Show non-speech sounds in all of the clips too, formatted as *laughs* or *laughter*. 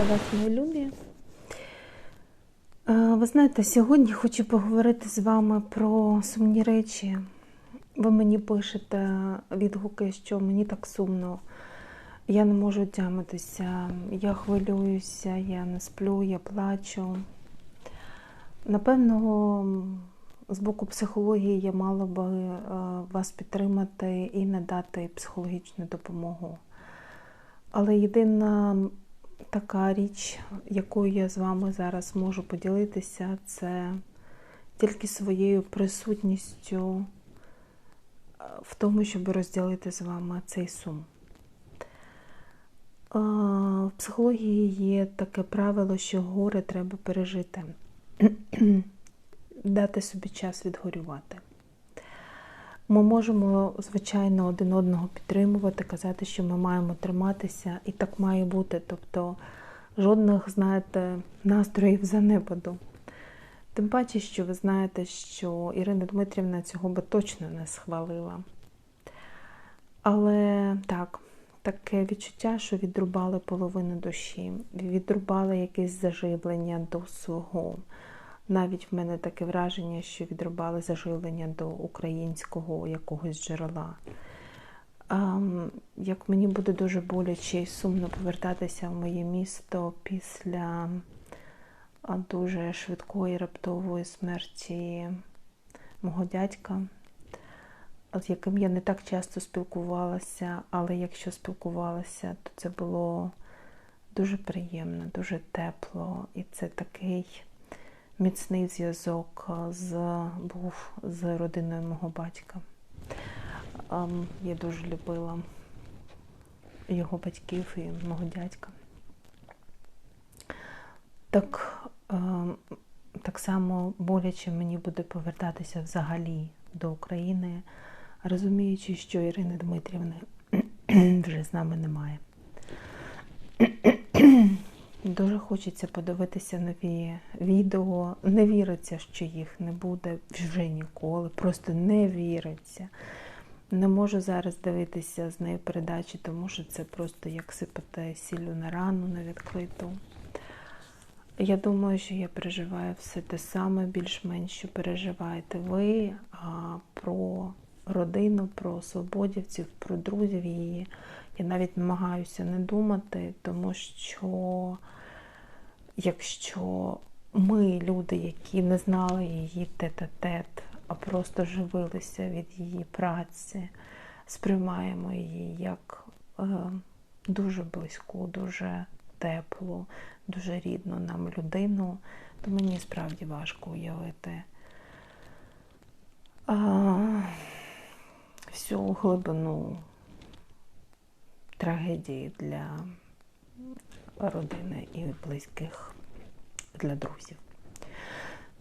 Вітаю вас, мої любі. Е, Ви знаєте, сьогодні хочу поговорити з вами про сумні речі. Ви мені пишете відгуки, що мені так сумно. Я не можу тямитися, я хвилююся, я не сплю, я плачу. Напевно, з боку психології я мала би е, вас підтримати і надати психологічну допомогу. Але єдина така річ, якою я з вами зараз можу поділитися, це тільки своєю присутністю е, в тому, щоб розділити з вами цей сум. Е, В психології є таке правило, що горе треба пережити, *clears throat* дати собі час відгорювати. Ми можемо, звичайно, один одного підтримувати, казати, що ми маємо триматися, і так має бути. Тобто жодних, знаєте, настроїв занепаду. Тим паче, що ви знаєте, що Ірина Дмитрівна цього би точно не схвалила. Але так, таке відчуття, що відрубали половину душі, відрубали якесь заживлення до свого. Навіть в мене таке враження, що відрубали заживлення до українського якогось джерела. Ем, Як мені буде дуже боляче і сумно повертатися в моє місто після дуже швидкої раптової смерті мого дядька, з яким я не так часто спілкувалася, але якщо спілкувалася, то це було дуже приємно, дуже тепло. І це такий міцний зв'язок з, був з родиною мого батька. Ем, Я дуже любила його батьків і мого дядька. Так, ем, так само боляче мені буде повертатися взагалі до України, розуміючи, що Ірини Дмитрівни *clears throat* вже з нами немає. Дуже хочеться подивитися нові відео. Не віриться, що їх не буде вже ніколи. Просто не віриться. Не можу зараз дивитися з нею передачі, тому що це просто як сипати сіллю на рану на відкриту. Я думаю, що я переживаю все те саме, більш-менш, що переживаєте ви а про родину, про свободівців, про друзів її. Я навіть намагаюся не думати, тому що якщо ми, люди, які не знали її тет-а-тет, а просто живилися від її праці, сприймаємо її як е, дуже близьку, дуже теплу, дуже рідну нам людину, то мені справді важко уявити а, всю глибину трагедії для родини і близьких для друзів.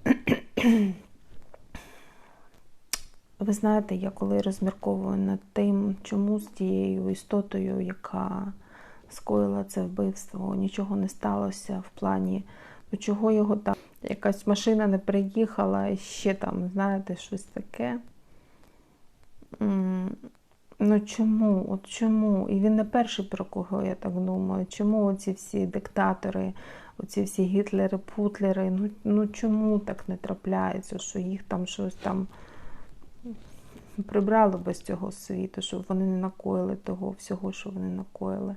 *clears throat* Ви знаєте, я коли розмірковую над тим, чому з тією істотою, яка скоїла це вбивство, нічого не сталося в плані, ну чого його там, якась машина не приїхала і ще там, знаєте, щось таке. Ну чому? От чому? І він не перший, про кого я так думаю. Чому оці всі диктатори, оці всі гітлери, путлери, ну ну чому так не трапляється, що їх там щось там прибрало без цього світу, щоб вони не накоїли того всього, що вони накоїли.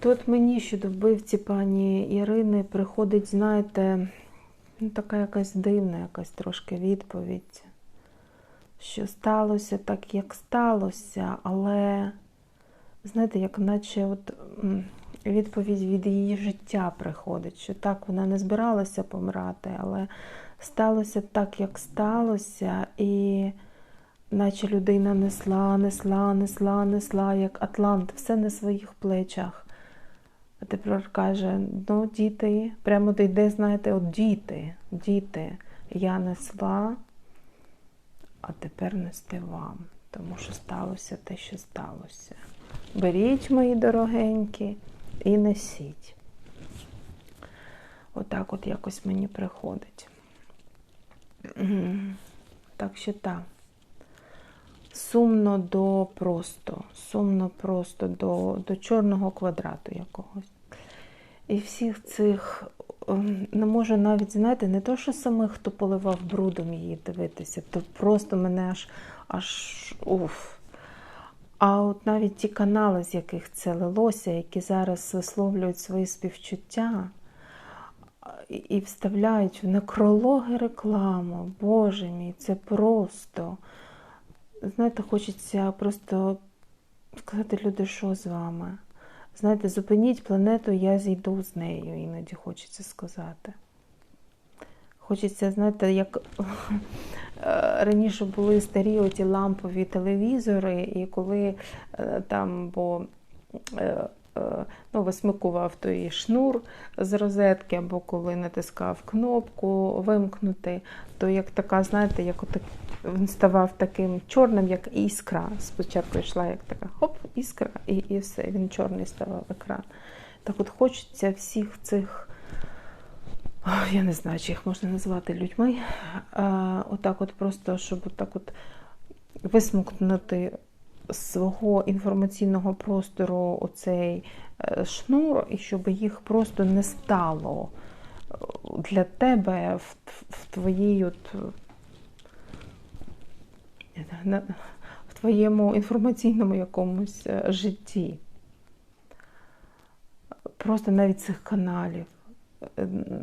Тут мені щодо вбивці пані Ірини приходить, знаєте, ну, така якась дивна, якась трошки відповідь що сталося так, як сталося, але, знаєте, як наче от відповідь від її життя приходить, що так, вона не збиралася помирати, але сталося так, як сталося, і наче людина несла, несла, несла, несла, як Атлант, все на своїх плечах. А тепер каже, ну, діти, прямо йде, знаєте, от діти, діти, я несла а тепер нести вам, тому що сталося те, що сталося. Беріть, мої дорогенькі, і несіть. Отак от якось мені приходить. Так що так. Сумно до просто, сумно просто до, до чорного квадрату якогось. І всіх цих не можу навіть, знаєте, не то, що самих, хто поливав брудом її дивитися, то просто мене аж аж уф. А от навіть ті канали, з яких це лилося, які зараз висловлюють свої співчуття і вставляють в некрологи рекламу, Боже мій, це просто. Знаєте, хочеться просто сказати, люди, що з вами? Знаєте, зупиніть планету, я зійду з нею, іноді хочеться сказати. Хочеться, знаєте, як раніше були старі оті лампові телевізори, і коли е, там, бо е, Е, ну, висмикував той шнур з розетки, або коли натискав кнопку вимкнути, то як така, знаєте, як отак, він ставав таким чорним, як іскра. Спочатку йшла як така хоп, іскра, і і все, він чорний ставав екран. Так от хочеться всіх цих, я не знаю, чи їх можна назвати людьми. Отак от просто, щоб отак от висмукнути свого інформаційного простору оцей е, шнур, і щоб їх просто не стало е, для тебе в, в твоїй от, в твоєму інформаційному якомусь е, житті. Просто навіть цих каналів.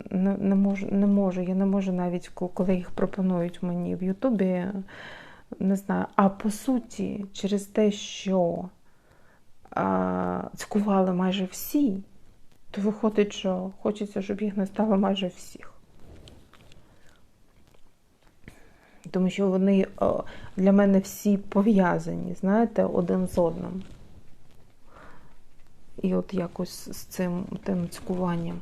Не, не можу, не можу, я не можу навіть, коли їх пропонують мені в Ютубі не знаю, а по суті, через те, що а, цькували майже всі, то виходить, що хочеться, щоб їх не стало майже всіх. Тому що вони для мене всі пов'язані, знаєте, один з одним. І от якось з цим тим цькуванням.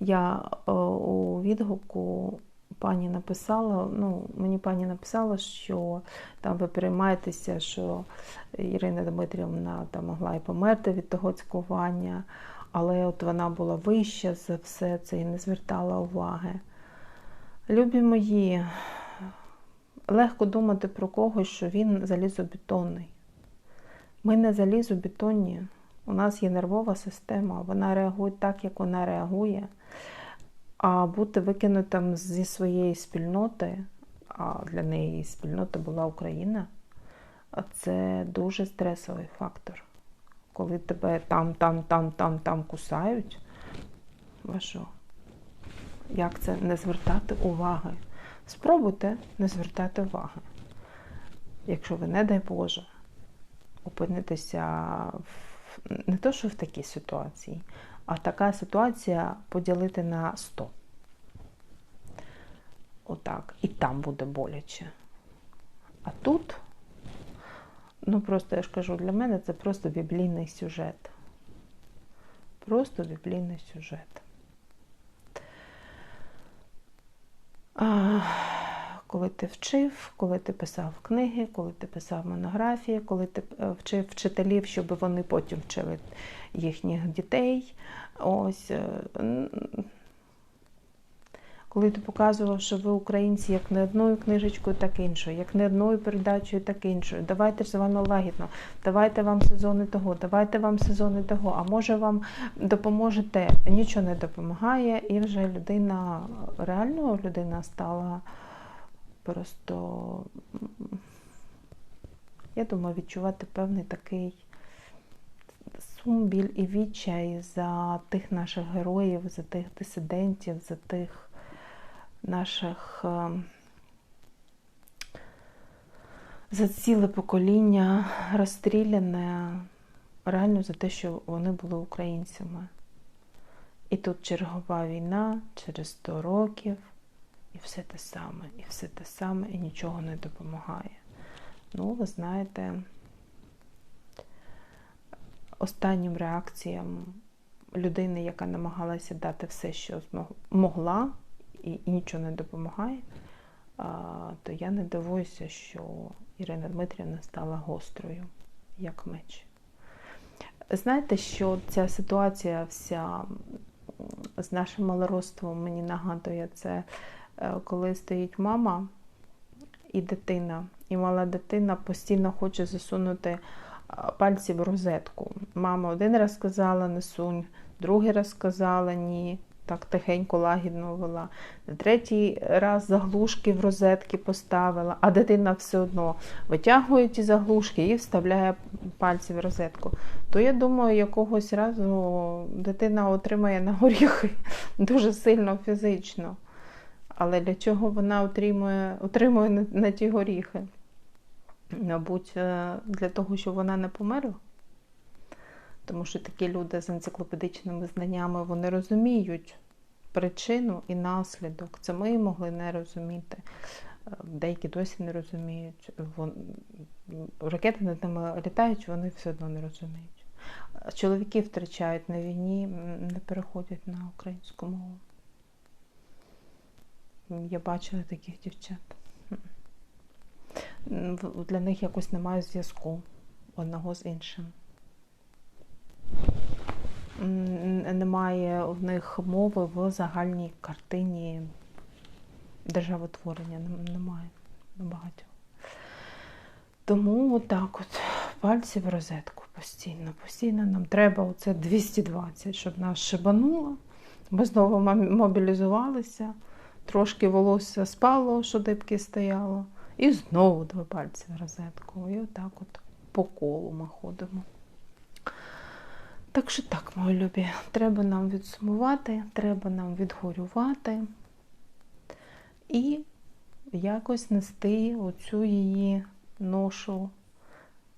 Я у відгуку пані написала, ну, мені пані написала, що там ви переймаєтеся, що Ірина Дмитрівна там могла і померти від того цькування, але от вона була вища за все це і не звертала уваги. Любі мої, легко думати про когось, що він залізобетонний. Ми не залізобетонні. У нас є нервова система, вона реагує так, як вона реагує. А бути викинутим зі своєї спільноти, а для неї спільнота була Україна, це дуже стресовий фактор. Коли тебе там, там, там, там, там кусають, вашо, як це не звертати уваги? Спробуйте не звертати уваги. Якщо ви, не дай Боже, опинитеся в не то, що в такій ситуації, а така ситуація поділити на 100. Отак. І там буде боляче. А тут, ну просто я ж кажу, для мене це просто біблійний сюжет. Просто біблійний сюжет. А, коли ти вчив, коли ти писав книги, коли ти писав монографії, коли ти е, вчив вчителів, щоб вони потім вчили їхніх дітей. Ось. Е, коли ти показував, що ви українці як не одною книжечкою, так іншою, як не одною передачею, так іншою. Давайте ж з вами лагідно, давайте вам сезони того, давайте вам сезони того, а може вам допоможе те. Нічого не допомагає, і вже людина, реально людина стала просто, я думаю, відчувати певний такий сум, біль і відчай за тих наших героїв, за тих дисидентів, за тих наших е, за ціле покоління розстріляне реально за те, що вони були українцями. І тут чергова війна через 100 років, і все те саме, і все те саме, і нічого не допомагає. Ну, ви знаєте, останнім реакціям людини, яка намагалася дати все, що могла, і, і нічого не допомагає, то я не дивуюся, що Ірина Дмитрівна стала гострою, як меч. Знаєте, що ця ситуація вся з нашим малоростом мені нагадує це, коли стоїть мама і дитина, і мала дитина постійно хоче засунути пальці в розетку. Мама один раз сказала, не сунь, другий раз сказала ні, так тихенько, лагідно вела. Третій раз заглушки в розетки поставила, а дитина все одно витягує ті заглушки і вставляє пальці в розетку. То я думаю, якогось разу дитина отримає на горіхи *laughs* дуже сильно фізично. Але для чого вона отримує, отримує на, ті горіхи? Мабуть, е, для того, щоб вона не померла. Тому що такі люди з енциклопедичними знаннями вони розуміють причину і наслідок. Це ми могли не розуміти. Е, Деякі досі не розуміють. Вон... Ракети над ними літають, вони все одно не розуміють. Чоловіки втрачають на війні, не переходять на українську мову. Я бачила таких дівчат. Для них якось немає зв'язку одного з іншим. Немає в них мови в загальній картині державотворення. Немає багатьох. Тому отак от пальці в розетку постійно. Постійно нам треба оце 220, щоб нас шибануло. Ми знову мобілізувалися, трошки волосся спало, що дибки стояло, і знову два пальці в розетку. І отак от по колу ми ходимо. Так що так, мої любі, треба нам відсумувати, треба нам відгорювати і якось нести оцю її ношу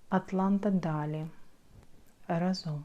Атланта далі разом.